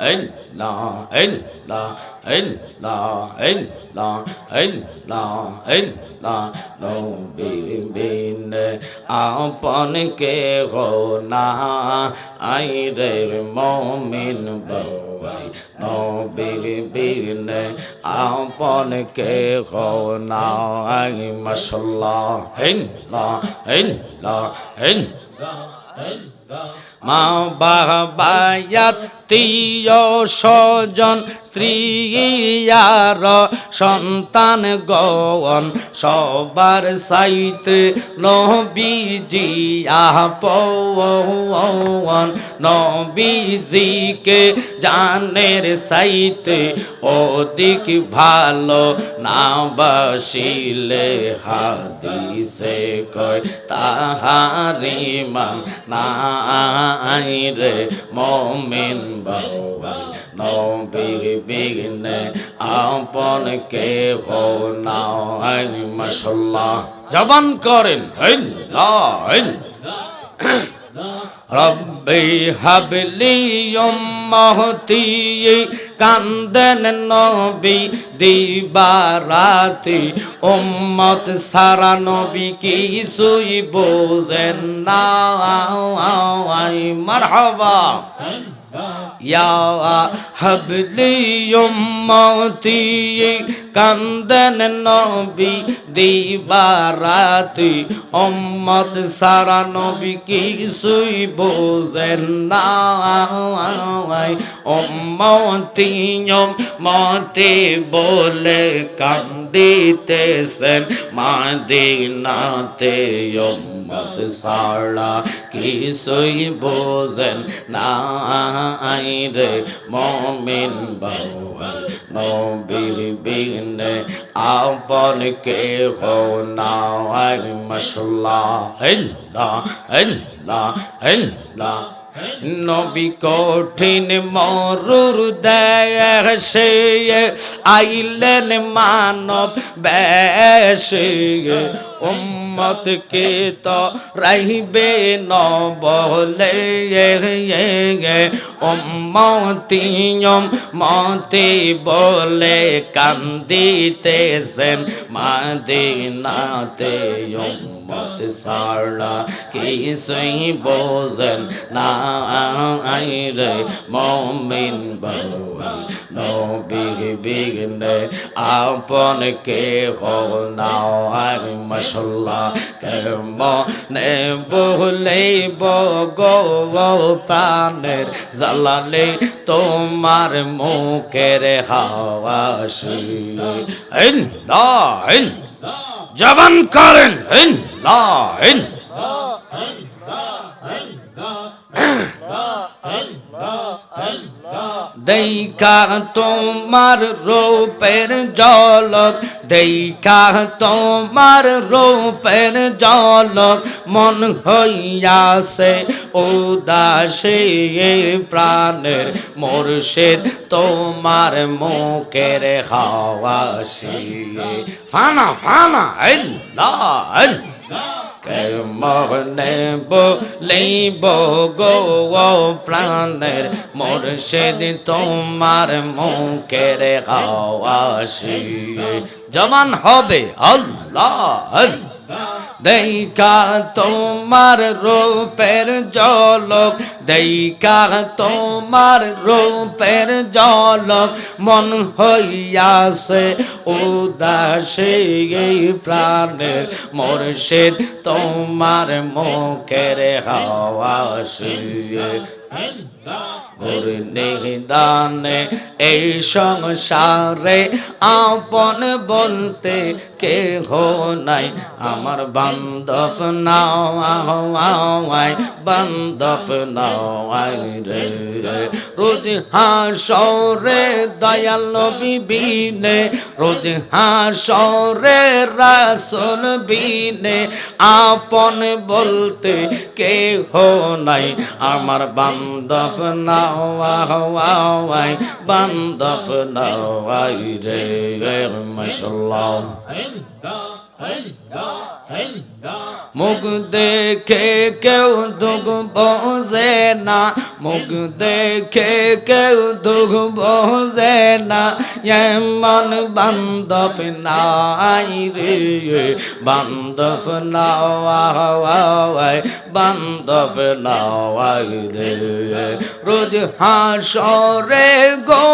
ইল্লা ইল্লা ইল্লা ইল্লা ইল্লা ইল্লা নবী বিন আপন কে না আই রে মমিন বউয়াই নবী বিন আপন কে না আই মাশাল্লাহ ইল্লা ইল্লা ইল্লা মা বাবায়াত প্রিয় স্বজন, স্ত্রী আর সন্তান গন সবার সাইতে নবীজি আপন। নবীজিকে জানের সাইতে অধিক ভালো। না বাসিলে হাদিসে কয়, তাহারি মান নাই মমিন আপন কে হো নাই মাসাল্লাহ জবান করেন রব্বি হাবলি উম্মতি কান্দন নবী, দিবারাতি উম্মত সারা নবী, কিছুই বোঝেন না। মারহাবা। ইয়া হাবলি উম্মতি কান্দন নবী দিবারাতি, উম্মত সারা নবী কিছুই বোঝেন না উম্মতি মতে বলে কান্দিতেছেন মাদিনাতে, উম্মত সারা কিছুই বোঝেন না রে মমিন বাবা। নবীর বিঘ্নে আপন কে হো না মশলা হেল্লা হেল্লা হেল্লা নবী কঠিন মরুর দেশে আইলেন মানব বেশে। উম্মত কে তো রহিবে ন বলে। উম্মতিয়ম মতে বলে কান্দিতেছেন মাদিনাতে। উম্মত সারা কিছুই বোঝেন না রে মমিন বাবা নবীর বিঘ্নে আপন কে হো নাও আর মশল্লা কেমনে বলে গো প্রাণের জ্বালালে তোমার মুখের হাওয়াসি জবান করেন। হিন লা হিন দেখা তোমার রূপের জলক দেখা তোমার রূপের জলক মন হইয়াছে উদাসে প্রাণের মোরশেদ, তোমার মুখের হাওয়াসি ফানা ফানা, আল্লাহ আল্লাহ। মনে বলিব গো প্রাণের মোরশেদ তোমার মুখের হাওয়াসি জমান হবে আল্লাহ দেখা তোমার রূপের জলক দেখা তোমার রূপের জলক মন হইয়াছে উদাসে এই প্রাণের মোরশেদ, তোমার মুখের হাওয়াসি নিদানে এই সংসারে আপন বলতে কে হো নাই। আমার বান্ধব নাওয়াই বান্ধব নাওয়াই রে। রোজ হাসরে দয়াল বিবিনে রোজ হাসরে রাসুল বিনে আপন বলতে কে হো নাই। আমার বান্ধব নাওয়াই বান্ধব নাওয়াই রে মশাল্লাহ মুখ দেখে কেউ দুঃখ বোঝে না। মুখ দেখে কেউ দুঃখ বোঝে না। এমন বান্ধব নাই রে, বান্ধব নাওয়াই বান্ধব নাওয়াই রে। রোজ হাসরে গো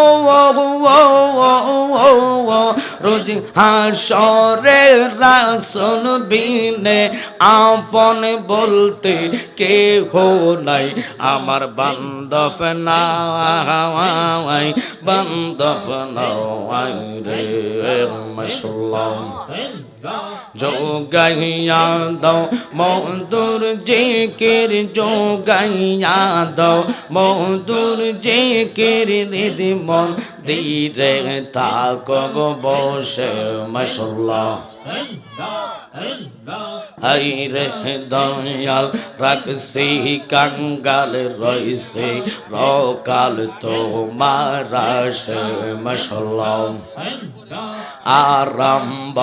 রোজ হাসরে রাসন বিনে আপন বলতে কে হো নাই। আমার বান্ধব নাই, বান্ধব মসলাম যোগাইয়া দাও, মধুর জিকির যোগাইয়া দাও। মধুর জিকির হৃদি মন ধীরে থাক বসে মশলা হাই রে দয়াল রাখছি কাঙ্গাল রইছে রকাল তো মারাসে মশলাম আরম্ভ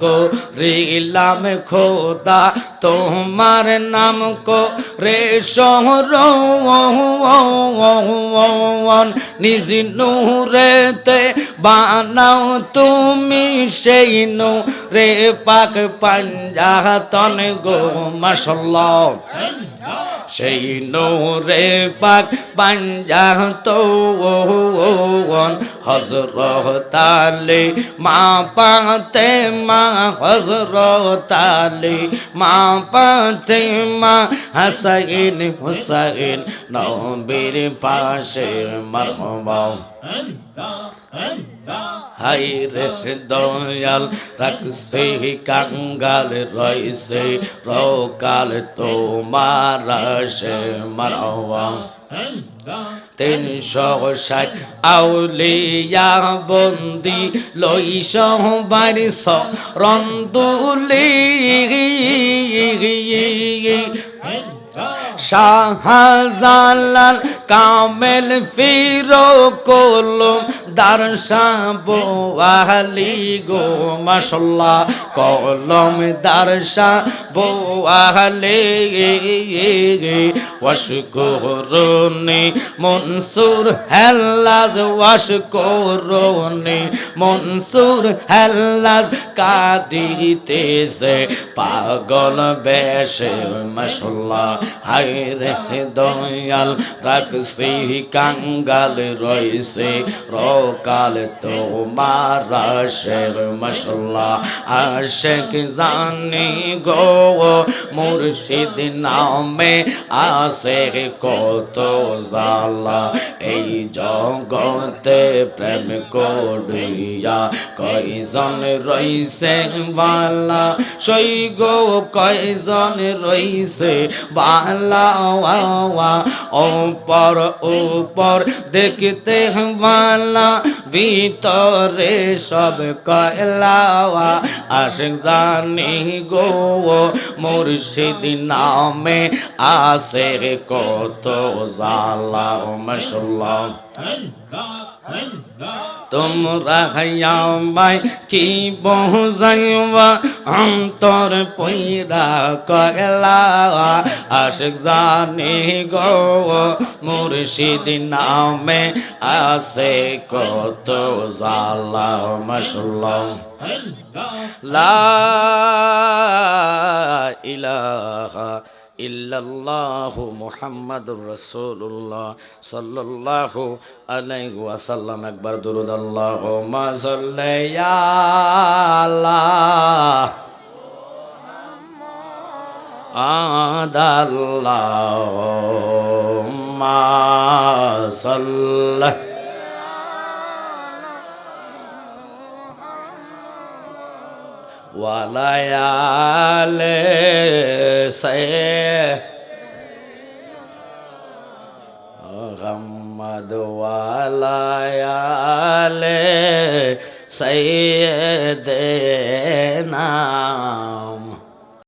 করিলাম খোদা তোমার নাম কো রে শহর নিজ নূরেতে বানাও তুমি সেই নু রে পাক পাঞ্জাতন গো মাসাল্লাহ সেই নূরে পাক পাঞ্জাত হজরত আলী মা পাতে মা হজরত আলী মা পাতে মা হাসাইন হুসাইন, নবীর পাশে মারহবা। হাই রে দয়াল রাখছে কাঙ্গাল রইছে রকাল তোমার সে মারওয়া। তিনশো ষাট আউলিয়া বন্দি লইস বারিস রন্দুলি শাহজালাল কামেল ফিরো কলম দারসা বোয়ালি গো মাসাল্লাহ কলম দারসা বোয়ালে ওয়াশ করুনি, মনসুর হেল্লাজ ওয়াশ করুনি, মনসুর হেল্লাজ কাদিতেছে পাগল বেশে মাসাল্লাহ হায় রে দয়াল রাখছি, কাঙ্গাল রইছে রকাল তোমার শের মশলা। আশেক জানি গো, মুর্শিদ নামে আসে কত জালা এই জগতে প্রেম করিয়া কয়জন রইছে বালা? সই গো কয়জন রইছে বালা ওপর, উপর দেখতে বালা ভিতরে সব কয়লাওয়া, আশেক জানি গো মুর্শিদ নামে আসে কত জালা মশলা। তোমরা হাইয়ামাই কি বহুজাইবা অন্তর পইরা কয়লা। আশেক জানি গো, মুর্শিদ নামে আসে কত জালা মশলাম লা ইলাহা ইল্লাল্লাহু মুহাম্মাদুর রাসূলুল্লাহ সাল্লাল্লাহু আলাইহি ওয়াসাল্লাম। একবার দুরূদ আল্লাহুম্মা সাল্লি আদাল্লাহুম্মা সাল্লি وليال سي محمد وليال سيدنا